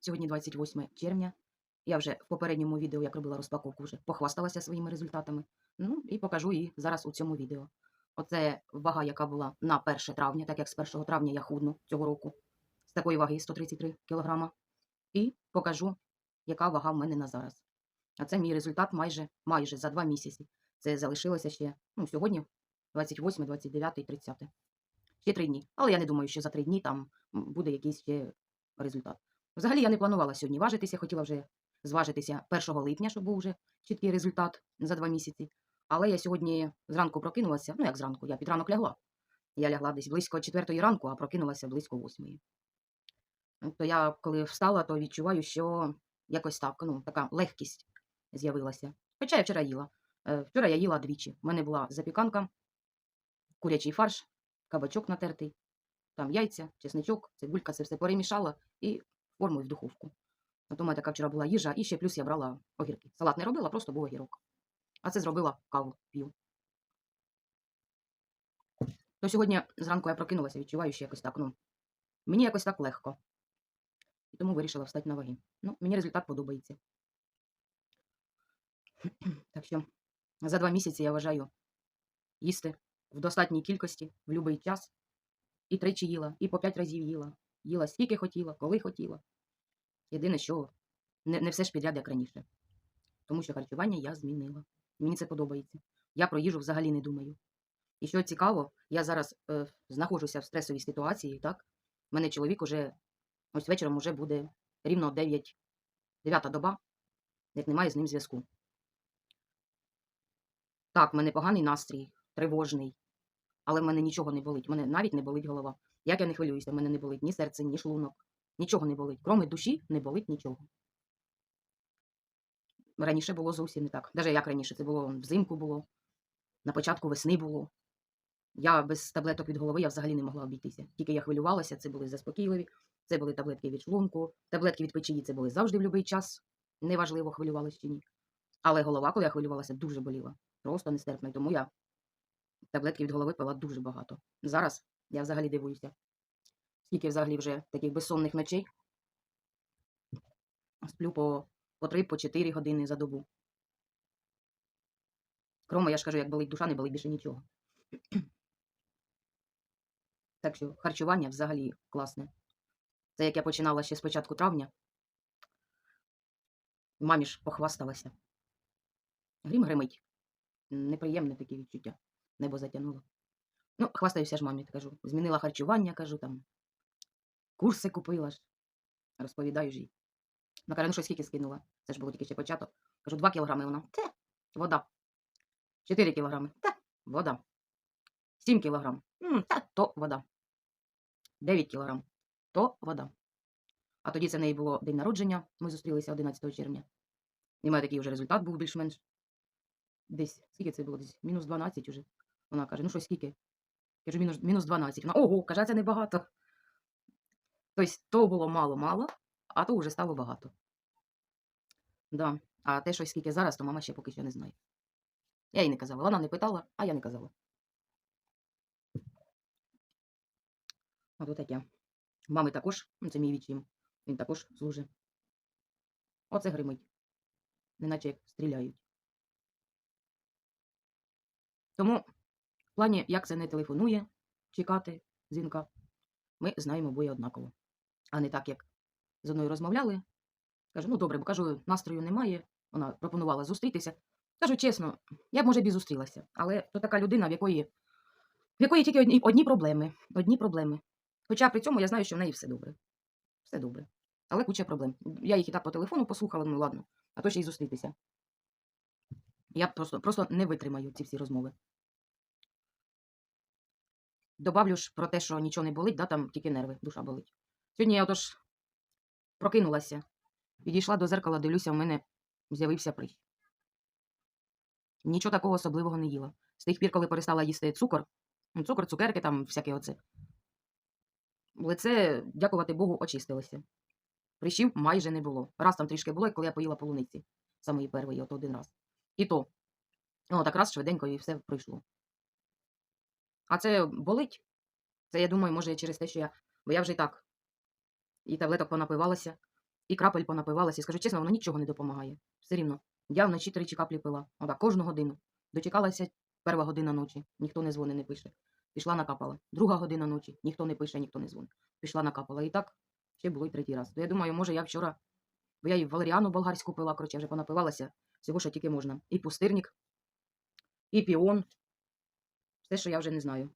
Сьогодні 28 червня. Я вже в попередньому відео, як робила розпаковку, вже похвасталася своїми результатами. Ну і покажу її зараз у цьому відео. Оце вага, яка була на 1 травня, так як з 1 травня я худну цього року. З такої ваги 133 кг. І покажу, яка вага в мене на зараз. А це мій результат майже, майже за два місяці. Це залишилося ще ну, сьогодні 28, 29, 30. Ще три дні. Але я не думаю, що за три дні там буде якийсь ще результат. Взагалі я не планувала сьогодні важитися, хотіла вже зважитися 1 липня, щоб був вже чіткий результат за два місяці. Але я сьогодні зранку прокинулася, ну як зранку, я під ранок лягла. Я лягла десь близько 4 ранку, а прокинулася близько 8. То я, коли встала, то відчуваю, що якось так, ну, така легкість з'явилася. Хоча я вчора їла. Е, Вчора я їла двічі. У мене була запіканка, курячий фарш, кабачок натертий, там яйця, чесничок, цибулька, це все перемішала і і в духовку. У мене така вчора була їжа, і ще плюс я брала огірки. Салат не робила, просто був огірок. А це зробила каву п'ю. То сьогодні зранку я прокинулася, відчуваю, що якось так, ну, мені якось так легко. І тому вирішила встати на ваги. Ну, мені результат подобається. Так що за два місяці я вважаю їсти в достатній кількості, в будь-який час. І тричі їла, і по п'ять разів їла. Їла скільки хотіла, коли хотіла. Єдине, що не, не все ж підряд, як раніше. Тому що харчування я змінила. Мені це подобається. Я про їжу взагалі не думаю. І що цікаво, я зараз е, знаходжуся в стресовій ситуації, так? У мене чоловік уже ось вечором уже буде рівно 9, 9 доба, як немає з ним зв'язку. Так, в мене поганий настрій, тривожний, але в мене нічого не болить. В мене навіть не болить голова. Як я не хвилююся, в мене не болить ні серце, ні шлунок. Нічого не болить. Кроме душі не болить нічого. Раніше було зовсім не так. Даже як раніше, це було взимку було, на початку весни було. Я без таблеток від голови я взагалі не могла обійтися. Тільки я хвилювалася, це були заспокійливі, це були таблетки від шлунку, таблетки від печії це були завжди в будь-який час. Неважливо, хвилювалася чи ні. Але голова, коли я хвилювалася, дуже боліла. Просто нестерпно. Тому я таблетки від голови пила дуже багато. Зараз я взагалі дивуюся. Скільки взагалі вже таких безсонних ночей. Сплю по, по 3, по 4 години за добу. Кроме, я ж кажу, як болить душа, не болить більше нічого. Так що харчування взагалі класне. Це як я починала ще з початку травня. Мамі ж похвасталася. Грім гримить. Неприємне таке відчуття. Небо затягнуло. Ну, хвастаюся ж мамі, кажу. Змінила харчування, кажу там. Курси купила ж. Розповідаю ж їй. Вона каже, ну що скільки скинула? Це ж було тільки ще початок. Кажу, 2 кілограми вона. Те, вода. 4 кілограми. Та, вода. 7 кілограм. Та, то вода. 9 кілограм. То вода. А тоді це в неї було день народження. Ми зустрілися 11 червня. І в мене такий вже результат був більш-менш. Десь, скільки це було? Десь мінус 12 уже. Вона каже, ну що скільки? Кажу, мінус, мінус 12. Вона, ого, каже, це небагато. Тобто, то було мало-мало, а то вже стало багато. Да. А те, що скільки зараз, то мама ще поки що не знає. Я їй не казала. Вона не питала, а я не казала. Ото таке. Мами також, ну, це мій відчим, він також служить. Оце гримить. Неначе як стріляють. Тому в плані, як це не телефонує, чекати дзвінка, ми знаємо обоє однаково. А не так, як з одною розмовляли. Кажу, ну добре, бо кажу, настрою немає. Вона пропонувала зустрітися. Кажу чесно, я б, може, б і зустрілася. Але то така людина, в якої, в якої тільки одні, одні проблеми. Одні проблеми. Хоча при цьому я знаю, що в неї все добре. Все добре. Але куча проблем. Я їх і так по телефону послухала, ну ладно, а то ще й зустрітися. Я просто, просто не витримаю ці всі розмови. Добавлю ж про те, що нічого не болить, да, там тільки нерви, душа болить. Сьогодні я отож прокинулася, підійшла до зеркала, дивлюся, в мене з'явився прищ. Нічого такого особливого не їла. З тих пір, коли перестала їсти цукор, ну, цукор, цукерки, там всяке оце. Лице, дякувати Богу, очистилося. Прищів майже не було. Раз там трішки було, коли я поїла полуниці. Самої першої, от один раз. І то. Ну, так раз швиденько і все пройшло. А це болить. Це, я думаю, може через те, що я. Бо я вже і так і таблеток понапивалася, і крапель понапивалася. І скажу чесно, воно нічого не допомагає. Все рівно. Я вночі тричі каплі пила. Отак, кожну годину. Дочекалася перша година ночі, ніхто не дзвонить, не пише. Пішла накапала. Друга година ночі, ніхто не пише, ніхто не дзвонить. Пішла накапала. І так ще було й третій раз. То я думаю, може, я вчора, бо я і валеріану болгарську пила, коротше, вже понапивалася всього, що тільки можна. І пустирник, і піон. Все, що я вже не знаю.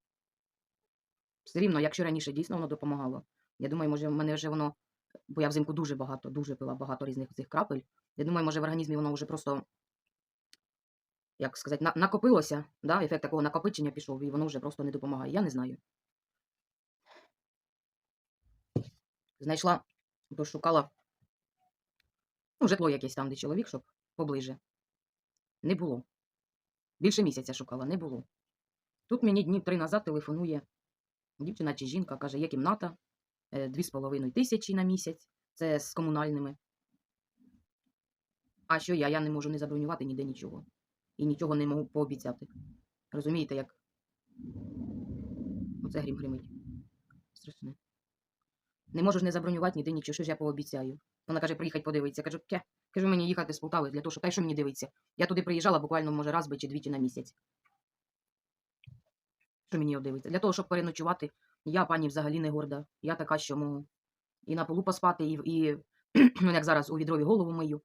Все рівно, якщо раніше дійсно воно допомагало. Я думаю, може, в мене вже воно, бо я взимку дуже багато, дуже пила багато різних цих крапель. Я думаю, може в організмі воно вже просто, як сказати, на- накопилося, да? ефект такого накопичення пішов, і воно вже просто не допомагає. Я не знаю. Знайшла, то шукала ну, житло якесь там, де чоловік, щоб поближе. Не було. Більше місяця шукала, не було. Тут мені днів три назад телефонує дівчина чи жінка, каже, є кімната, е, дві з половиною тисячі на місяць, це з комунальними. А що я? Я не можу не забронювати ніде нічого. І нічого не можу пообіцяти. Розумієте, як? Оце грім гримить. Страшне. Не можу не забронювати ніде нічого, що ж я пообіцяю. Вона каже, приїхать подивитися. Кажу, ке, кажу мені їхати з Полтави для того, що та що мені дивиться. Я туди приїжджала буквально, може, раз би чи двічі на місяць. Що мені дивиться? Для того, щоб переночувати, я пані взагалі не горда. Я така, що можу і на полу поспати, і, і ну, як зараз у відрові голову мию.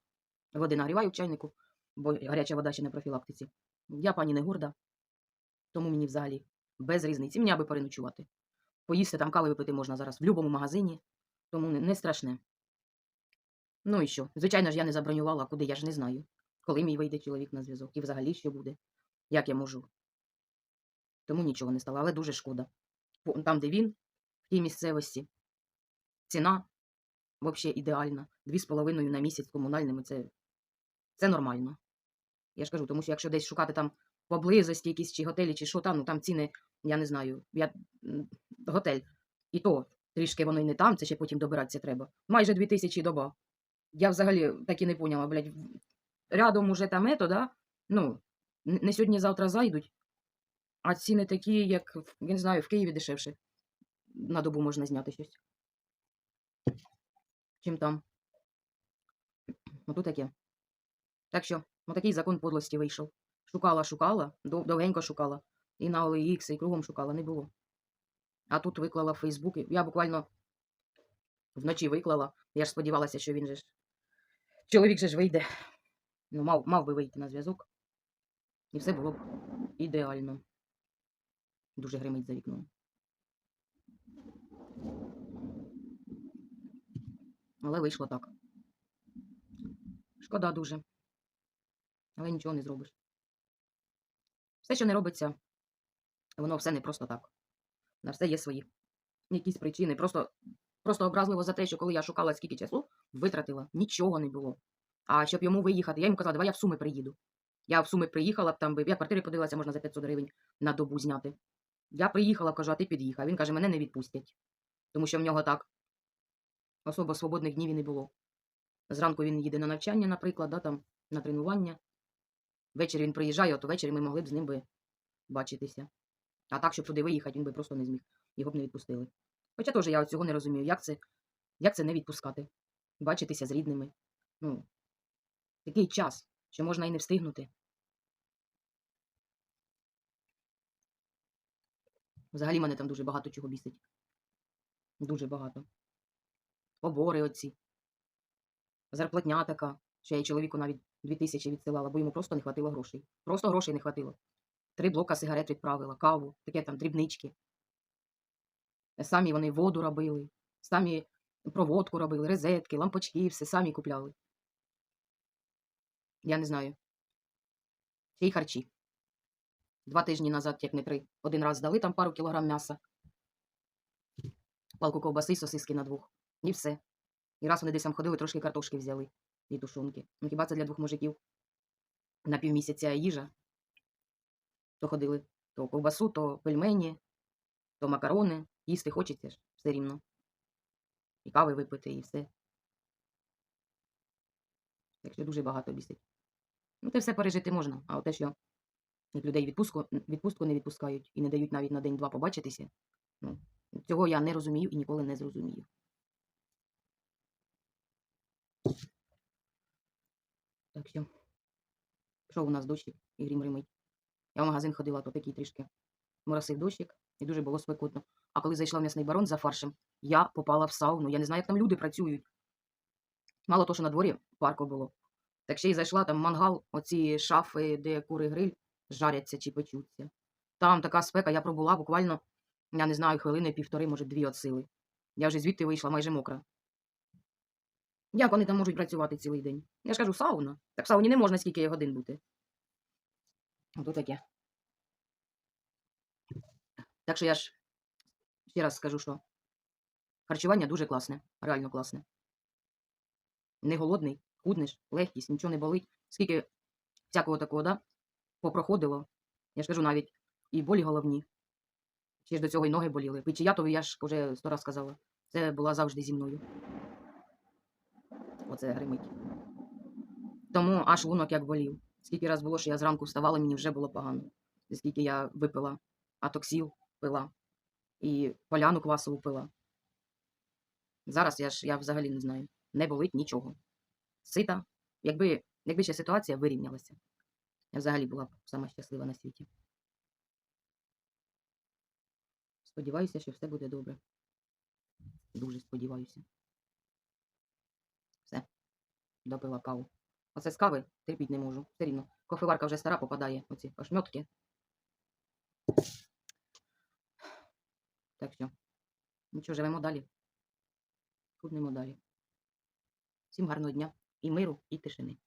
Води нагріваю в чайнику, бо гаряча вода ще на профілактиці. Я пані не горда, тому мені взагалі без різниці. Мені аби переночувати. Поїсти там кави випити можна зараз в будь-якому магазині, тому не страшне. Ну і що? Звичайно ж, я не забронювала, куди я ж не знаю, коли мій вийде чоловік на зв'язок і взагалі що буде, як я можу. Тому нічого не стало, але дуже шкода. Там, де він, в тій місцевості, ціна взагалі ідеальна. Дві з половиною на місяць комунальними це, це нормально. Я ж кажу, тому що якщо десь шукати там поблизості якісь чи готелі, чи що там, ну там ціни, я не знаю, я, готель. І то трішки воно й не там, це ще потім добиратися треба. Майже дві тисячі доба. Я взагалі так і не поняла, блядь, рядом уже там ето, да? Ну, не сьогодні-завтра зайдуть, а ціни такі, як, я не знаю, в Києві дешевше. На добу можна зняти щось. Чим там. Ото таке. Так що, отакий закон подлості вийшов. Шукала, шукала, дов- довгенько шукала. І на OLX, і кругом шукала, не було. А тут виклала в Фейсбук. Я буквально вночі виклала. Я ж сподівалася, що він же ж. Чоловік же ж вийде. Ну, мав, мав би вийти на зв'язок. І все було б ідеально. Дуже гримить за вікном. Але вийшло так. Шкода дуже. Але нічого не зробиш. Все, що не робиться, воно все не просто так. На все є свої якісь причини. Просто, просто образливо за те, що коли я шукала скільки часу, витратила, нічого не було. А щоб йому виїхати, я йому казала, давай я в Суми приїду. Я в Суми приїхала б там я квартири подивилася, можна за 500 гривень на добу зняти. Я приїхала, кажу, а ти під'їхав. Він каже, мене не відпустять. Тому що в нього так особо свободних днів і не було. Зранку він їде на навчання, наприклад, да, там, на тренування. Ввечері він приїжджає, от ввечері ми могли б з ним би бачитися. А так, щоб туди виїхати, він би просто не зміг. Його б не відпустили. Хоча теж я цього не розумію, як це, як це не відпускати, бачитися з рідними. Ну, такий час, що можна і не встигнути. Взагалі мене там дуже багато чого бісить. Дуже багато. Побори оці. Зарплатня така, що я й чоловіку навіть дві тисячі відсилала, бо йому просто не хватило грошей. Просто грошей не хватило. Три блока сигарет відправила, каву, таке там дрібнички. Самі вони воду робили, самі проводку робили, розетки, лампочки, все самі купляли. Я не знаю. Ще й харчі. Два тижні назад, як не три, один раз дали там пару кілограм м'яса, палку ковбаси, сосиски на двох. І все. І раз вони десь там ходили, трошки картошки взяли і тушонки. Ну хіба це для двох мужиків на півмісяця їжа? То ходили то ковбасу, то пельмені, то макарони. Їсти хочеться ж все рівно. І кави випити, і все. Так що дуже багато бісить. Ну, те все пережити можна, а от те, що людей відпустку, відпустку не відпускають і не дають навіть на день-два побачитися, ну, цього я не розумію і ніколи не зрозумію. Так що, пішов у нас дощик і грім гримить. Я в магазин ходила, то такий трішки моросив дощик, і дуже було спекотно. А коли зайшла в м'ясний барон за фаршем, я попала в сауну. Я не знаю, як там люди працюють. Мало того, що на дворі парко було. Так ще й зайшла там мангал, оці шафи, де кури гриль жаряться чи печуться. Там така спека, я пробула буквально, я не знаю, хвилини, півтори, може, дві от сили. Я вже звідти вийшла майже мокра. Як вони там можуть працювати цілий день? Я ж кажу, сауна. Так в сауні не можна скільки годин бути. Ото таке. Так що я ж ще раз скажу, що харчування дуже класне, реально класне. Не голодний, худнеш, легкість, нічого не болить. Скільки всякого такого, да, попроходило. Я ж кажу навіть і болі головні. Ще ж до цього і ноги боліли. Печіятові, я ж вже сто раз сказала. Це була завжди зі мною. Оце гримить. Тому аж лунок як болів. Скільки раз було, що я зранку вставала, мені вже було погано. Скільки я випила атоксіл пила і поляну квасову пила. Зараз я ж я взагалі не знаю. Не болить нічого. Сита. Якби, якби ще ситуація вирівнялася, я взагалі була сама щаслива на світі. Сподіваюся, що все буде добре. Дуже сподіваюся. Все. Допила каву. Оце з кави терпіть не можу. Все рівно. Кофеварка вже стара попадає, оці ошмьотки. Так що, нічого, живемо далі. Худнемо далі. Всім гарного дня і миру, і тишини.